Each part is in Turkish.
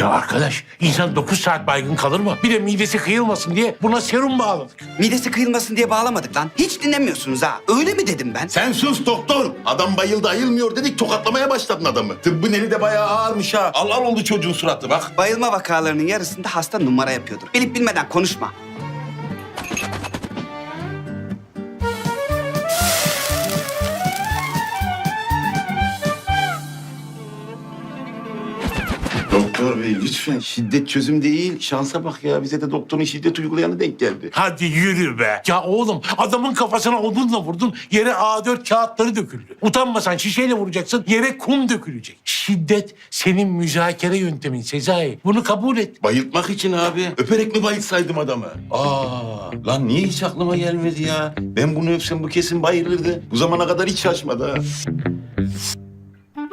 Ya arkadaş insan 9 saat baygın kalır mı? Bir de midesi kıyılmasın diye buna serum bağladık. Midesi kıyılmasın diye bağlamadık lan. Hiç dinlemiyorsunuz ha. Öyle mi dedim ben? Sen sus doktor. Adam bayıldı ayılmıyor dedik tokatlamaya başladın adamı. Tıbbın eli de bayağı ağırmış ha. Al al oldu çocuğun suratı bak. Bayılma vakalarının yarısında hasta numara yapıyordur. Bilip bilmeden konuşma. Doktor bey lütfen şiddet çözüm değil. Şansa bak ya bize de doktorun şiddet uygulayanı denk geldi. Hadi yürü be. Ya oğlum adamın kafasına odunla vurdun yere A4 kağıtları döküldü. Utanmasan şişeyle vuracaksın yere kum dökülecek. Şiddet senin müzakere yöntemin Sezai. Bunu kabul et. Bayıltmak için abi. Öperek mi bayıltsaydım adamı? Aa, lan niye hiç aklıma gelmedi ya? Ben bunu öpsem bu kesin bayılırdı. Bu zamana kadar hiç şaşmadı ha.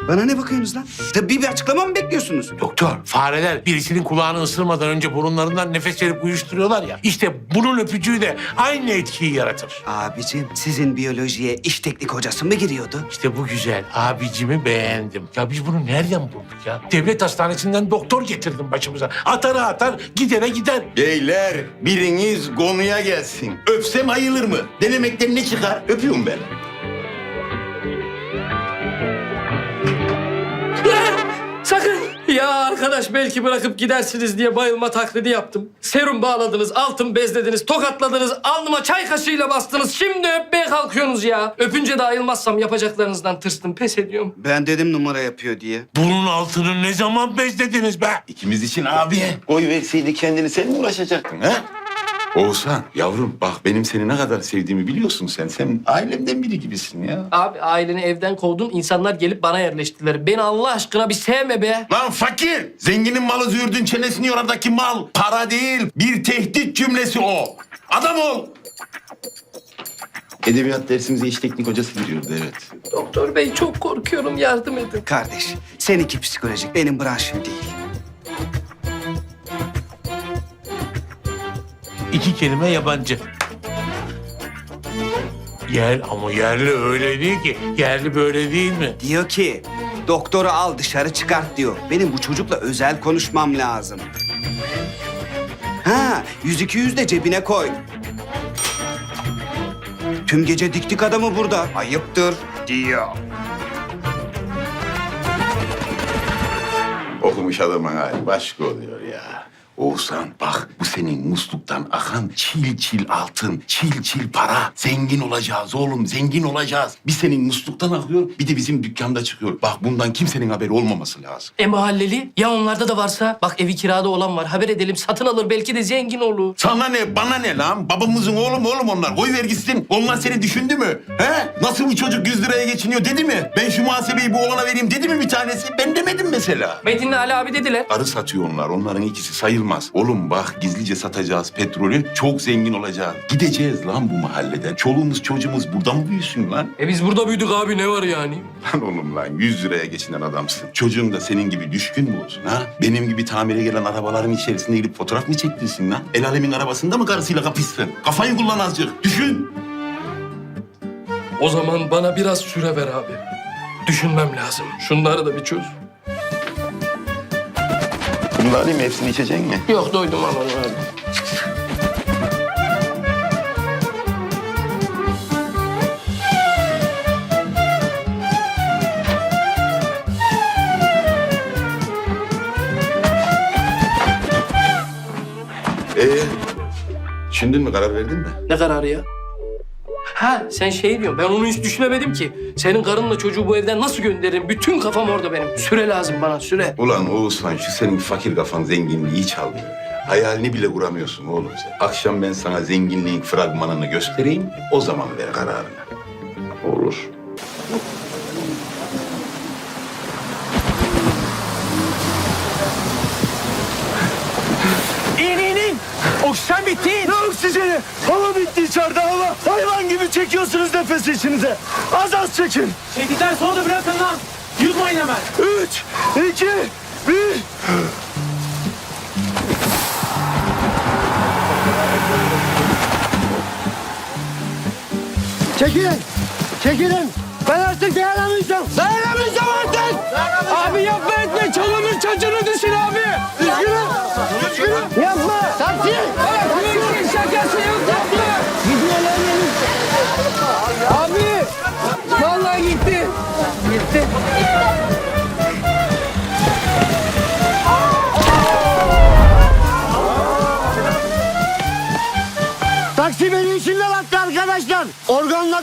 Bana ne bakıyorsunuz lan? Tıbbi bir açıklama mı bekliyorsunuz? Doktor, fareler birisinin kulağını ısırmadan önce burunlarından nefes verip uyuşturuyorlar ya. İşte bunun öpücüğü de aynı etkiyi yaratır. Abicim sizin biyolojiye iş teknik hocası mı giriyordu? İşte bu güzel. Abicimi beğendim. Ya biz bunu nereden bulduk ya? Devlet hastanesinden doktor getirdim başımıza. Atara atar, gidere gider. Beyler biriniz konuya gelsin. Öpsem ayılır mı? Denemekten ne çıkar? Öpüyorum ben. Ya arkadaş belki bırakıp gidersiniz diye bayılma taklidi yaptım. Serum bağladınız, altın bezlediniz, tokatladınız, alnıma çay kaşığıyla bastınız. Şimdi öpmeye kalkıyorsunuz ya. Öpünce de ayılmazsam yapacaklarınızdan tırstım, pes ediyorum. Ben dedim numara yapıyor diye. Bunun altını ne zaman bezlediniz be? İkimiz için abi. Koy verseydi kendini sen mi uğraşacaktın ha? Oğuzhan yavrum bak benim seni ne kadar sevdiğimi biliyorsun sen. Sen ailemden biri gibisin ya. Abi aileni evden kovdun, insanlar gelip bana yerleştiler. Beni Allah aşkına bir sevme be. Lan fakir! Zenginin malı züğürdün çenesini yoradaki mal. Para değil, bir tehdit cümlesi o. Adam ol! Edebiyat dersimize iş teknik hocası giriyordu evet. Doktor bey çok korkuyorum, yardım edin. Kardeş seninki psikolojik benim branşım değil. İki kelime yabancı. Yer ama yerli öyle değil ki. Yerli böyle değil mi? Diyor ki doktoru al dışarı çıkart diyor. Benim bu çocukla özel konuşmam lazım. Ha yüz iki yüz de cebine koy. Tüm gece diktik adamı burada. Ayıptır diyor. Okumuş adamın hali başka oluyor ya. Oğuzhan bak bu senin musluktan akan çil çil altın, çil çil para. Zengin olacağız oğlum, zengin olacağız. Bir senin musluktan akıyor, bir de bizim dükkanda çıkıyor. Bak bundan kimsenin haberi olmaması lazım. E mahalleli, ya onlarda da varsa? Bak evi kirada olan var, haber edelim, satın alır, belki de zengin olur. Sana ne, bana ne lan? Babamızın oğlu mu oğlum onlar? Koy ver gitsin. Onlar seni düşündü mü? He? Nasıl bu çocuk 100 liraya geçiniyor dedi mi? Ben şu muhasebeyi bu oğlana vereyim dedi mi bir tanesi? Ben demedim mesela. Metin'le Ali abi dediler. Arı satıyor onlar. Onların ikisi sayılmaz. Oğlum bak gizlice satacağız petrolü. Çok zengin olacağız. Gideceğiz lan bu mahalleden. Çoluğumuz çocuğumuz burada mı büyüsün lan? E biz burada büyüdük abi, ne var yani? Lan oğlum lan 100 liraya geçinen adamsın. Çocuğun da senin gibi düşkün mü olsun ha? Benim gibi tamire gelen arabaların içerisinde girip fotoğraf mı çektirsin lan? El alemin arabasında mı karısıyla kapışsın? Kafayı kullan azıcık. Düşün. O zaman bana biraz süre ver abi. Düşünmem lazım. Şunları da bir çöz. Bunu da alayım hepsini içeceksin mi? Yok doydum aman abi. Ee, düşündün mü karar verdin mi? Ne kararı ya? Ha sen şey diyorsun ben onu hiç düşünemedim ki. Senin karınla çocuğu bu evden nasıl gönderirim? Bütün kafam orada benim. Süre lazım bana süre. Ulan Oğuzhan şu senin fakir kafan zenginliği çalmıyor ya. Hayalini bile kuramıyorsun oğlum sen. Akşam ben sana zenginliğin fragmanını göstereyim. O zaman ver kararını. Olur. İn in in. Oksijen bitti. Ne oksijeni? Hava bitti içeride. Hayvan gibi çekiyorsunuz nefesi içinize. Az az çekin. Çektikten sonra da bırakın lan. Yutmayın hemen. Üç, iki, bir. Çekilin. Çekilin. Ben artık dayanamayacağım. Dayanamayacağım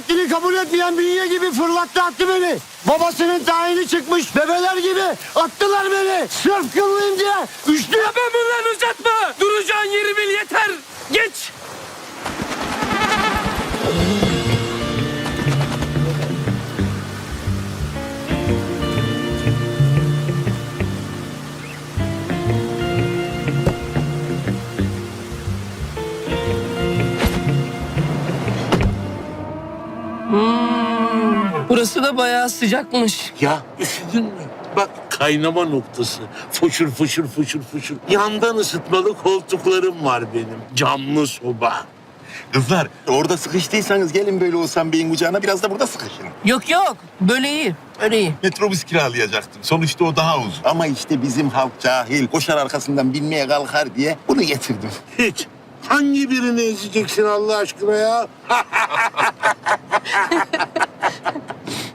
Partili kabul etmeyen bünye gibi fırlattı attı beni. Babasının tayini çıkmış bebeler gibi attılar beni. Sırf kıllıyım diye üçlü Ya ben bunları uzatma. Duracağın yeri bil yeter. Burası da bayağı sıcakmış. Ya üşüdün mü? Bak kaynama noktası. Foşur foşur foşur foşur. Yandan ısıtmalı koltuklarım var benim. Camlı soba. Kızlar orada sıkıştıysanız gelin böyle olsam beyin kucağına biraz da burada sıkışın. Yok yok böyle iyi. Öyle iyi. Metrobüs kiralayacaktım. Sonuçta o daha uzun. Ama işte bizim halk cahil. Koşar arkasından binmeye kalkar diye bunu getirdim. Hiç. Hangi birini ezeceksin Allah aşkına ya?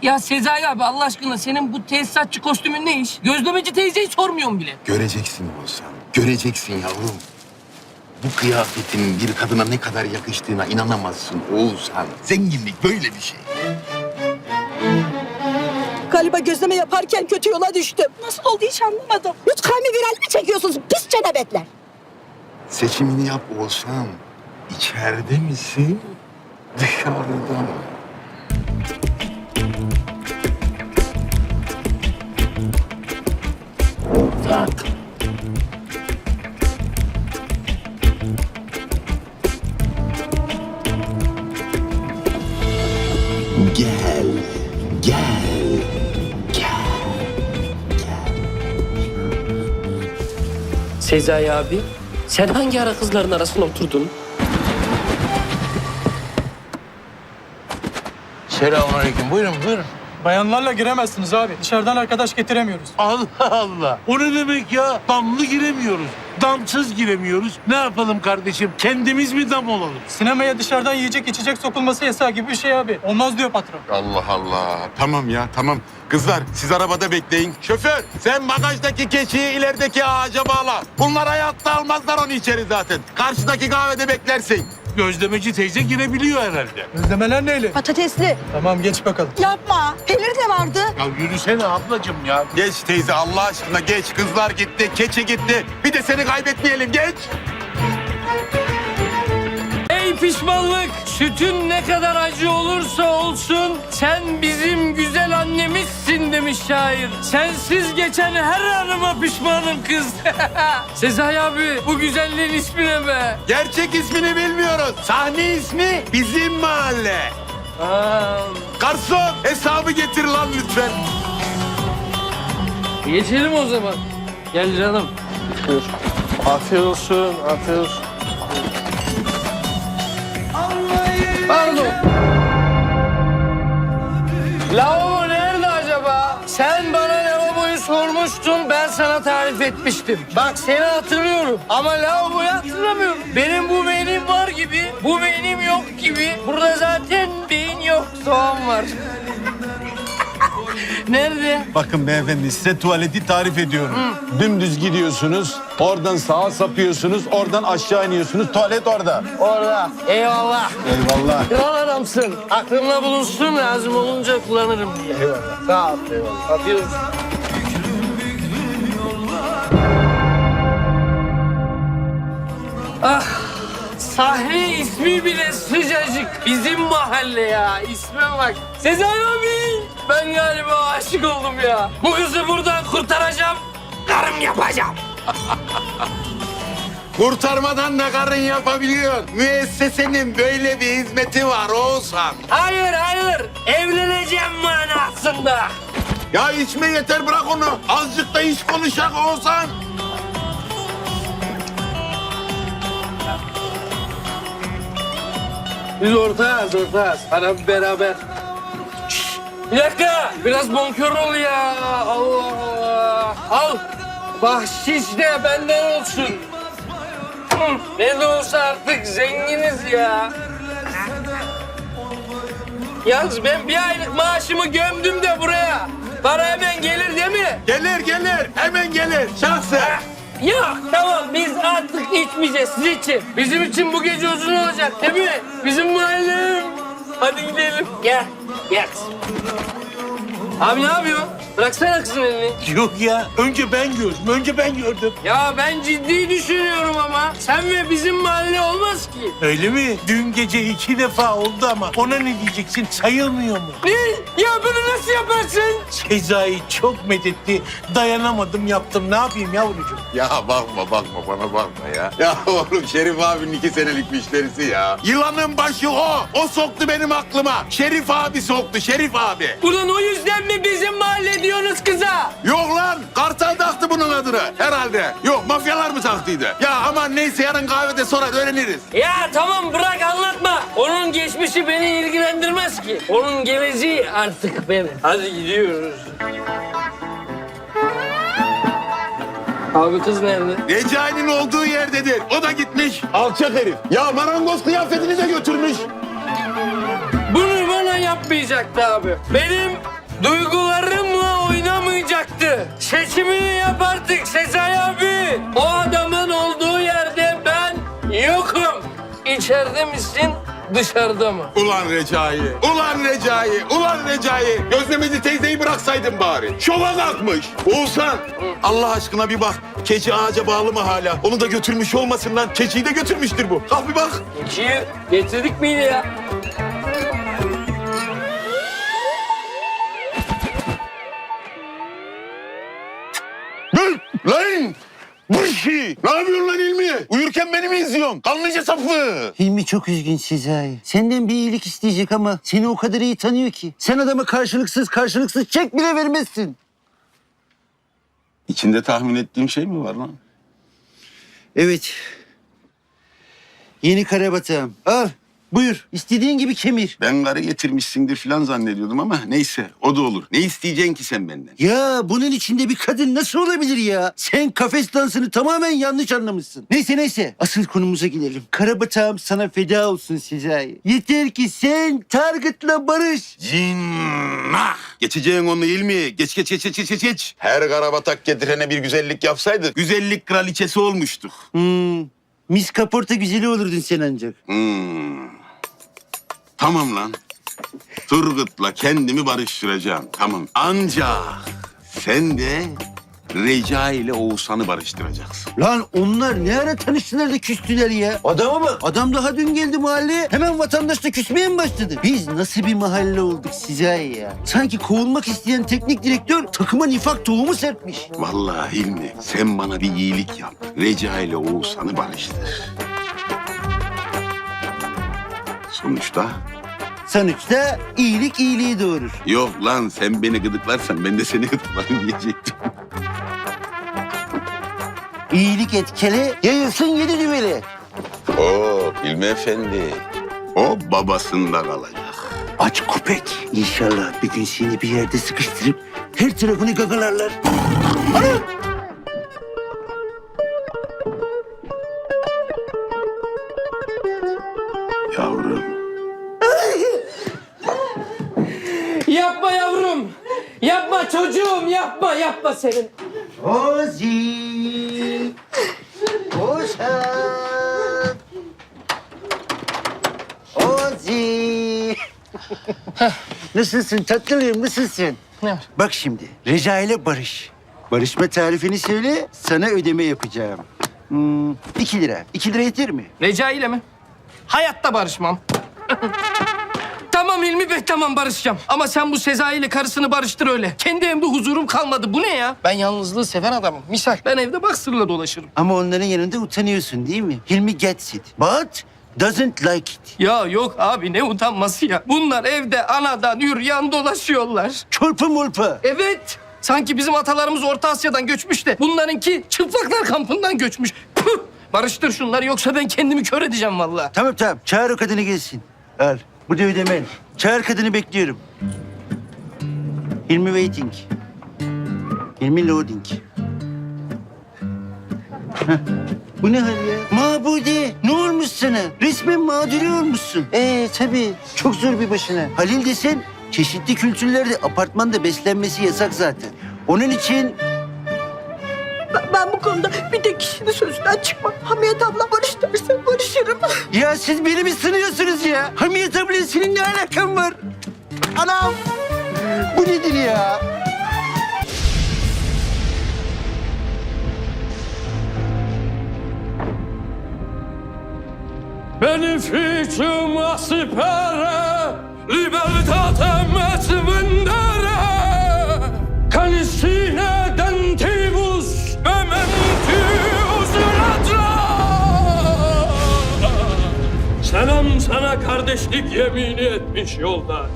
Ya Sezai abi Allah aşkına senin bu tesisatçı kostümün ne iş? Gözlemeci teyzeyi sormuyorum bile. Göreceksin Oğuzhan. Göreceksin yavrum. Bu kıyafetin bir kadına ne kadar yakıştığına inanamazsın Oğuzhan. Zenginlik böyle bir şey. Galiba gözleme yaparken kötü yola düştüm. Nasıl oldu hiç anlamadım. Lütfen mi viral mi çekiyorsunuz pis cenabetler? Seçimini yap Oğuzhan. İçeride misin? Dışarıda mı? Tak. Gel, gel, gel. Sezai abi sen hangi ara kızların arasına oturdun? Selamünaleyküm. Buyurun buyurun. Bayanlarla giremezsiniz abi. Dışarıdan arkadaş getiremiyoruz. Allah Allah. O ne demek ya? Damlı giremiyoruz. Damsız giremiyoruz. Ne yapalım kardeşim? Kendimiz mi dam olalım? Sinemaya dışarıdan yiyecek içecek sokulması yasağı gibi bir şey abi. Olmaz diyor patron. Allah Allah. Tamam ya tamam. Kızlar siz arabada bekleyin. Şoför sen bagajdaki keçiyi ilerideki ağaca bağla. Bunlar hayatta almazlar onu içeri zaten. Karşıdaki kahvede beklersin. Gözlemeci teyze girebiliyor herhalde. Özlemeler neyle? Patatesli. Tamam geç bakalım. Yapma. Peynir de vardı. Ya yürüsene ablacığım ya. Geç teyze Allah aşkına geç. Kızlar gitti, keçi gitti. Bir de seni kaybetmeyelim geç. Ey pişmanlık! Sütün ne kadar acı olursa olsun sen bizim güzel annemizsin demiş şair. Sensiz geçen her anıma pişmanım kız. Sezai abi bu güzelliğin ismi ne be? Gerçek ismini bilmiyoruz. Sahne ismi bizim mahalle. Aa, Garson hesabı getir lan lütfen. geçelim o zaman. Gel canım. Afiyet olsun, afiyet olsun. Lavabo nerede acaba? Sen bana lavaboyu sormuştun, ben sana tarif etmiştim. Bak seni hatırlıyorum ama lavaboyu hatırlamıyorum. Benim bu beynim var gibi, bu beynim yok gibi. Burada zaten beyin yok, soğan var. Nerede? Bakın beyefendi size tuvaleti tarif ediyorum. Dümdüz gidiyorsunuz, oradan sağa sapıyorsunuz, oradan aşağı iniyorsunuz. Tuvalet orada. Orada. Eyvallah. Eyvallah. Kral adamsın. Aklımda bulunsun lazım olunca kullanırım diye. Eyvallah. Sağ ol. Eyvallah. Atıyoruz. Ah. Sahne ismi bile sıcacık. Bizim mahalle ya. İsme bak. Sezai abi. Ben galiba aşık oldum ya. Bu kızı buradan kurtaracağım. Karım yapacağım. Kurtarmadan da karın yapabiliyor. Müessesenin böyle bir hizmeti var Oğuzhan. Hayır hayır. Evleneceğim manasında. Ya içme yeter bırak onu. Azıcık da iş konuşak Oğuzhan. Biz ortağız, ortağız. Hadi beraber. Şşş, bir dakika, biraz bonkör ol ya. Allah Allah. Al, bahşiş de benden olsun. Ne de olsa artık zenginiz ya. Yalnız ben bir aylık maaşımı gömdüm de buraya. Para hemen gelir değil mi? Gelir gelir hemen gelir. Şahsı. Yok tamam biz artık içmeyeceğiz siz için. Bizim için bu gece uzun olacak değil mi? Bizim mahallem Hadi gidelim. Gel. Gel kızım. Abi ne yapıyorsun? Bıraksana kızın elini. Yok ya. Önce ben gördüm. Önce ben gördüm. Ya ben ciddi düşünüyorum ama. Sen ve bizim mahalle olmaz ki. Öyle mi? Dün gece iki defa oldu ama ona ne diyeceksin? Sayılmıyor mu? Ne? Ya bunu nasıl yaparsın? Sezai çok methetti. Dayanamadım yaptım. Ne yapayım yavrucuğum? Ya bakma bakma bana bakma ya. Ya oğlum Şerif abinin iki senelik müşterisi ya. Yılanın başı o. O soktu benim aklıma. Şerif abi soktu Şerif abi. Ulan o yüzden mi bizim mahalle diyorsunuz kıza? Yok lan kartal taktı bunun adını herhalde. Yok mafyalar mı taktıydı? Ya aman neyse yarın kahvede sonra öğreniriz. Ya tamam bırak anlatma. Onun geçmişi beni ilgilendirmez ki. Onun geleceği artık benim. Hadi gidiyoruz. Abi kız nerede? Recai'nin olduğu yerdedir. O da gitmiş. Alçak herif. Ya marangoz kıyafetini de götürmüş. Bunu bana yapmayacaktı abi. Benim duygularımla oynamayacaktı. Seçimini yap artık Sezai abi. O adamın olduğu yerde ben yokum. İçeride misin, dışarıda mı? Ulan Recai, ulan Recai, ulan Recai. Gözlemeci teyzeyi bıraksaydın bari. Şova kalkmış. Oğuzhan, Allah aşkına bir bak. Keçi ağaca bağlı mı hala? Onu da götürmüş olmasın lan. Keçiyi de götürmüştür bu. Kalk bir bak. İkiyi getirdik miydi ya? Dur lan. Bu işi. Ne yapıyorsun lan İlmi? Uyurken beni mi izliyorsun? Kanlıca sapı. Hilmi çok üzgün Sezai. Senden bir iyilik isteyecek ama seni o kadar iyi tanıyor ki. Sen adama karşılıksız karşılıksız çek bile vermezsin. İçinde tahmin ettiğim şey mi var lan? Evet. Yeni karabatağım. Al buyur. İstediğin gibi kemir. Ben karı getirmişsindir falan zannediyordum ama neyse o da olur. Ne isteyeceksin ki sen benden? Ya bunun içinde bir kadın nasıl olabilir ya? Sen kafes dansını tamamen yanlış anlamışsın. Neyse neyse asıl konumuza gelelim. Karabatağım sana feda olsun Sezai. Yeter ki sen Target'la barış. Cinnah! Geçeceğin onu İlmi. Geç geç geç geç geç geç. Her karabatak getirene bir güzellik yapsaydık güzellik kraliçesi olmuştuk. Hmm, mis kaporta güzeli olurdun sen ancak. Hmm. Tamam lan. Turgut'la kendimi barıştıracağım. Tamam. Ancak sen de Reca ile Oğuzhan'ı barıştıracaksın. Lan onlar ne ara tanıştılar da küstüler ya? Adama bak. Adam daha dün geldi mahalleye. Hemen vatandaşla küsmeye mi başladı? Biz nasıl bir mahalle olduk size ya? Sanki kovulmak isteyen teknik direktör takıma nifak tohumu serpmiş. Vallahi Hilmi sen bana bir iyilik yap. Reca ile Oğuzhan'ı barıştır. Sonuçta Sonuçta iyilik iyiliği doğurur. yok lan sen beni gıdıklarsan ben de seni gıdıklarım diyecektim. İyilik etkili, yayılsın yedi düveli. Oo Hilmi Efendi. O babasında kalacak. Aç köpek. İnşallah bir gün seni bir yerde sıkıştırıp her tarafını gagalarlar. Ana! Senin. Ozi. Ozan. Ozi. nasılsın tatlılığım nasılsın? Ne var? Bak şimdi Reca ile Barış. Barışma tarifini söyle sana ödeme yapacağım. Hmm, iki lira. İki lira yeter mi? Reca ile mi? Hayatta barışmam. tamam İlmi Bey tamam barışacağım. Ama sen bu Sezai ile karısını barıştır öyle. Kendi evimde huzurum kalmadı. Bu ne ya? Ben yalnızlığı seven adamım. Misal ben evde baksırla dolaşırım. Ama onların yanında utanıyorsun değil mi? Hilmi gets it. But doesn't like it. Ya yok abi ne utanması ya. Bunlar evde anadan yürüyen dolaşıyorlar. Çorpa molpa. Evet. Sanki bizim atalarımız Orta Asya'dan göçmüş de bunlarınki çıplaklar kampından göçmüş. Püh! Barıştır şunları yoksa ben kendimi kör edeceğim vallahi. Tamam tamam. Çağır o kadını gelsin. Al. Bu da ödemen. Çağır kadını bekliyorum. Hilmi waiting. Hilmi loading. Heh. Bu ne hal ya? Mabude ne olmuş sana? Resmen mağduri olmuşsun. Ee tabii çok zor bir başına. Halil desen çeşitli kültürlerde apartmanda beslenmesi yasak zaten. Onun için Ben, ben bu konuda bir tek kişinin sözünden çıkma. Hamiyet abla barış derse barışırım. Ya siz beni mi sınıyorsunuz ya? Hamiyet abla senin ne alakan var? Anam! Bu nedir ya? Beneficium aspera, libertatem et kardeşlik yemini etmiş yoldaş.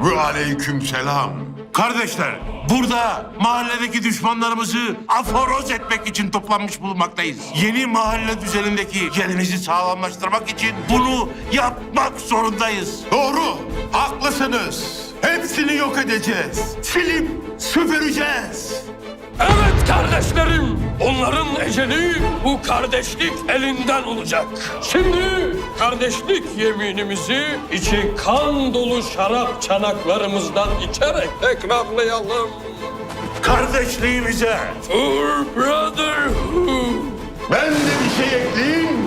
Ve aleyküm selam. Kardeşler, burada mahalledeki düşmanlarımızı aforoz etmek için toplanmış bulunmaktayız. Yeni mahalle düzenindeki yerimizi sağlamlaştırmak için bunu yapmak zorundayız. Doğru, haklısınız. Hepsini yok edeceğiz. Silip süpüreceğiz. Evet kardeşlerim, onların eceli bu kardeşlik elinden olacak. Şimdi kardeşlik yeminimizi içi kan dolu şarap çanaklarımızdan içerek tekrarlayalım. Kardeşliğimize, For brotherhood. Ben de bir şey ekleyeyim.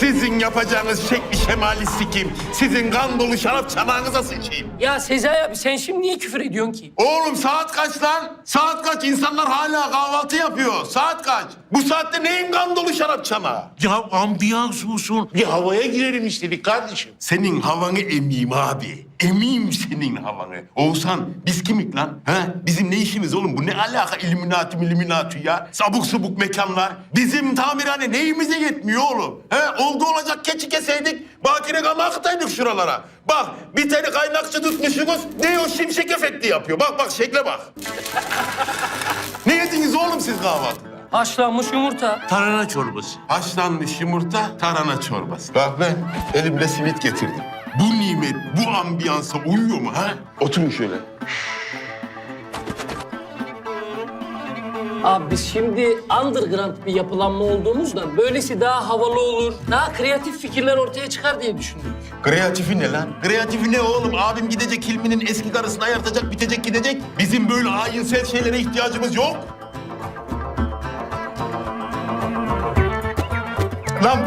Sizin yapacağınız şekli şemali sikim. Sizin kan dolu şarap çanağınıza sıçayım. Ya Sezai abi sen şimdi niye küfür ediyorsun ki? Oğlum saat kaç lan? Saat kaç? İnsanlar hala kahvaltı yapıyor. Saat kaç? Bu saatte neyin kan dolu şarap çanağı? ya ambiyans olsun, bir havaya girelim istedik kardeşim. Senin havanı emeyim abi. Emeyim senin havanı. Oğuzhan biz kimik lan? Ha? Bizim ne işimiz oğlum? Bu ne alaka illuminati illuminati ya? Sabuk subuk mekanlar. Bizim tamirhane neyimize yetmiyor oğlum? He? Oldu olacak keçi keseydik. Bakire kama akıtaydık şuralara. Bak bir tane kaynakçı tutmuşsunuz. Ne o şimşek efekti yapıyor. Bak bak şekle bak. ne yediniz oğlum siz kahvaltıda? Haşlanmış yumurta. Tarhana çorbası. Haşlanmış yumurta, tarhana çorbası. Bak ben elimle simit getirdim. Bu nimet, bu ambiyansa uyuyor mu ha? Oturun şöyle. Abi biz şimdi underground bir yapılanma olduğumuzdan böylesi daha havalı olur. Daha kreatif fikirler ortaya çıkar diye düşündük. Kreatifi ne lan? Kreatifi ne oğlum? Abim gidecek Hilmi'nin eski karısını ayartacak, bitecek gidecek. Bizim böyle ayinsel şeylere ihtiyacımız yok. Lan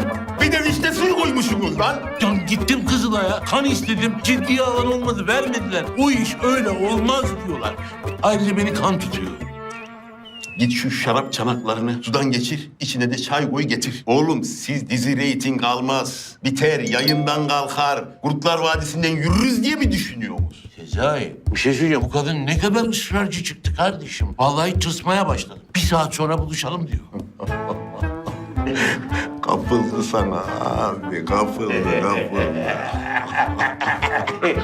bir de vişne suyu koymuşsunuz lan. Ya gittim Kızılay'a, kan istedim, ciddiye alan olmadı, vermediler. O iş öyle olmaz diyorlar. Ayrıca beni kan tutuyor. Git şu şarap çanaklarını sudan geçir, içine de çay koy getir. Oğlum siz dizi reyting almaz, biter, yayından kalkar, Kurtlar Vadisi'nden yürürüz diye mi düşünüyorsunuz? Sezai, bir şey söyleyeceğim. Bu kadın ne kadar ısrarcı çıktı kardeşim. Vallahi tısmaya başladım. Bir saat sonra buluşalım diyor. Kapıldı sana abi, kapıldı, kapıldı.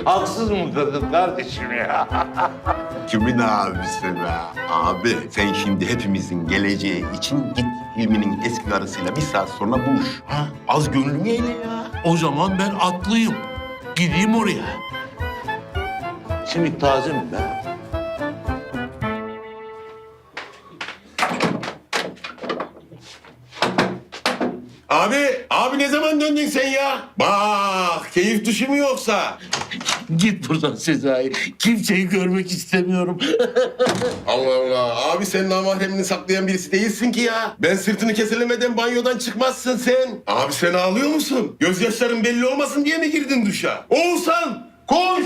Haksız mı kadın kardeşim ya? Kimin abisi be? Abi sen şimdi hepimizin geleceği için git Hilmi'nin eski karısıyla bir saat sonra buluş. Ha? Az gönlünü eyle ya. O zaman ben atlıyım. Gideyim oraya. Simit taze mi be? Ne zaman döndün sen ya? Bak, keyif dışı mı yoksa? Git buradan Sezai. Kimseyi görmek istemiyorum. Allah Allah, abi sen namahremini saklayan birisi değilsin ki ya. Ben sırtını keselemeden banyodan çıkmazsın sen. Abi sen ağlıyor musun? Gözyaşların belli olmasın diye mi girdin duşa? Oğuzhan, koş!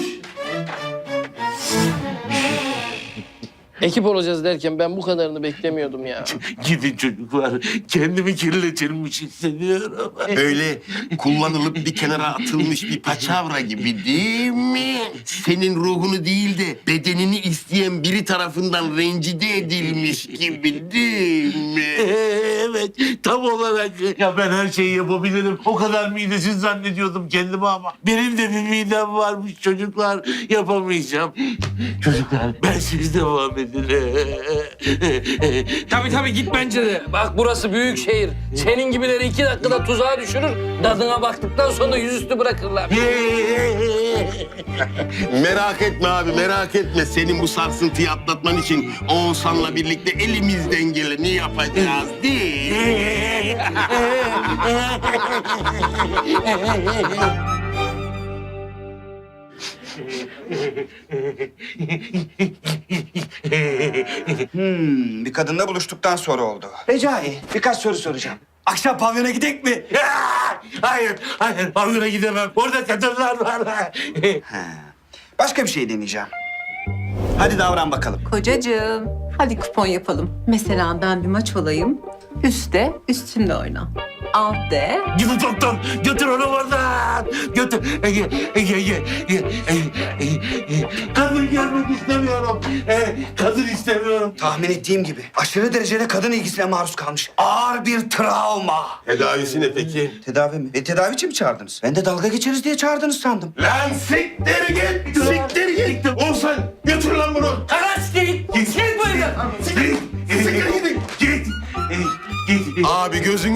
Ekip olacağız derken ben bu kadarını beklemiyordum ya. Gidin çocuklar. Kendimi kirletilmiş hissediyorum. Öyle kullanılıp bir kenara atılmış bir paçavra gibi değil mi? Senin ruhunu değil de bedenini isteyen biri tarafından rencide edilmiş gibi değil mi? evet, tam olarak. Ya ben her şeyi yapabilirim. O kadar midesiz zannediyordum kendimi ama. Benim de bir midem varmış çocuklar. Yapamayacağım. Çocuklar, ben siz devam edin. Tabii tabii git bence de. Bak burası büyük şehir. Senin gibileri iki dakikada tuzağa düşürür. Dadına baktıktan sonra yüzüstü bırakırlar. Merak etme abi merak etme. Senin bu sarsıntıyı atlatman için Oğuzhan'la birlikte elimizden geleni yapacağız değil. Hmm, bir kadınla buluştuktan sonra oldu. Recai, birkaç soru soracağım. Akşam pavyona gidek mi? hayır, hayır. Pavyona gidemem. Orada kadınlar var. Başka bir şey deneyeceğim. Hadi davran bakalım. Kocacığım, hadi kupon yapalım. Mesela ben bir maç olayım. Üste, üstümle oyna. Alt de. Gidin doktor. Götür onu oradan. Götür. Ege, Ege, Ege. Ege, Ege, Ege. Kadın görmek istemiyorum. Ee, kadın istemiyorum. Tahmin ettiğim gibi aşırı derecede kadın ilgisine maruz kalmış. Ağır bir travma. Tedavisi ne peki? Tedavi mi? E tedavi için mi çağırdınız? Ben de dalga geçeriz diye çağırdınız sandım. Lan siktir git! Siktir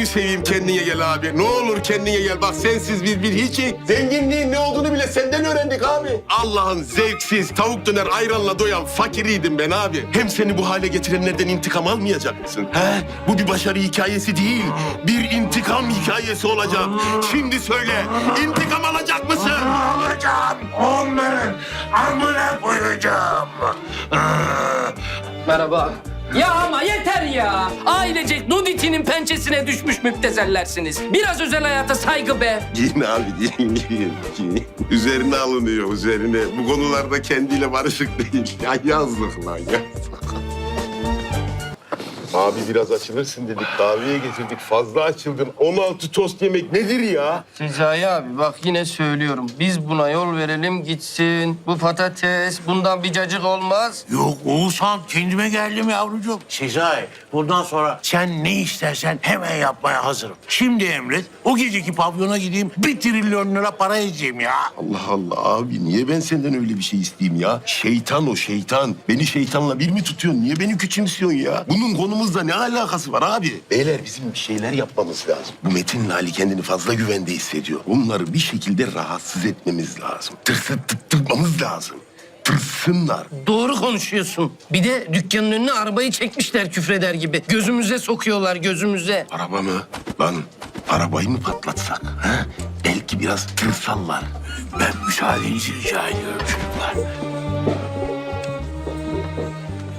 seveyim kendine gel abi. Ne olur kendine gel. Bak sensiz biz bir hiç. Zenginliğin ne olduğunu bile senden öğrendik abi. Allah'ın zevksiz tavuk döner ayranla doyan fakiriydim ben abi. Hem seni bu hale getirenlerden intikam almayacak mısın? He? Bu bir başarı hikayesi değil. Bir intikam hikayesi olacak. Şimdi söyle. intikam alacak mısın? Alacağım. Onların amına koyacağım. Merhaba. Ya ama yeter ya. Ailecek nuditinin pençesine düşmüş müptezellersiniz. Biraz özel hayata saygı be. Giyin abi giyin giyin. giyin. Üzerine alınıyor üzerine. Bu konularda kendiyle barışık değil. Ya yazdık lan yazdık. Abi biraz açılırsın dedik. Kahveye getirdik. Fazla açıldın. 16 tost yemek nedir ya? Sezai abi bak yine söylüyorum. Biz buna yol verelim gitsin. Bu patates bundan bir cacık olmaz. Yok Oğuzhan kendime geldim yavrucuğum. Sezai bundan sonra sen ne istersen hemen yapmaya hazırım. Şimdi emret o geceki pavyona gideyim bir trilyon lira para edeceğim ya. Allah Allah abi niye ben senden öyle bir şey isteyeyim ya? Şeytan o şeytan. Beni şeytanla bir mi tutuyorsun? Niye beni küçümsüyorsun ya? Bunun konumuzla ne alakası var abi? Beyler bizim bir şeyler yapmamız lazım. Bu Metin Ali kendini fazla güvende hissediyor. Onları bir şekilde rahatsız etmemiz lazım. Tırsıttırmamız lazım. Tırsınlar. Doğru konuşuyorsun. Bir de dükkanın önüne arabayı çekmişler küfreder gibi. Gözümüze sokuyorlar gözümüze. Araba mı? Lan arabayı mı patlatsak? Ha? Belki biraz tırsallar. Ben müsaadenizi rica ediyorum çocuklar.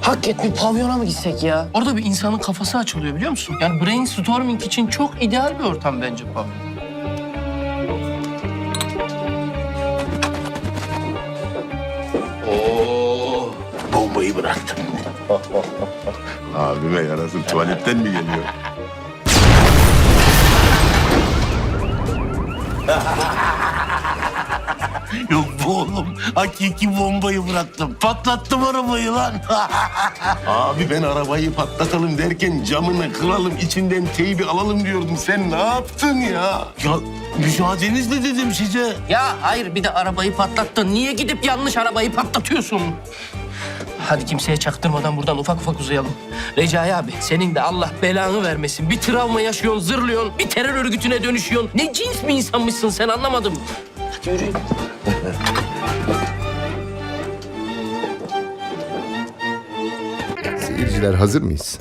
Hakikaten bir pavyona mı gitsek ya? Orada bir insanın kafası açılıyor biliyor musun? Yani brainstorming için çok ideal bir ortam bence pavyon. Bombayı bıraktım. Abime yarasın tuvaletten mi geliyor? Yok bu oğlum. Hakiki bombayı bıraktım. Patlattım arabayı lan. Abi ben arabayı patlatalım derken camını kıralım içinden teybi alalım diyordum. Sen ne yaptın ya? ya müsaadenizle dedim size. Ya hayır bir de arabayı patlattın. Niye gidip yanlış arabayı patlatıyorsun? Hadi kimseye çaktırmadan buradan ufak ufak uzayalım. Recai abi senin de Allah belanı vermesin. Bir travma yaşıyorsun, zırlıyorsun. Bir terör örgütüne dönüşüyorsun. Ne cins bir insanmışsın sen anlamadım. Hadi yürüyün. Seyirciler hazır mıyız?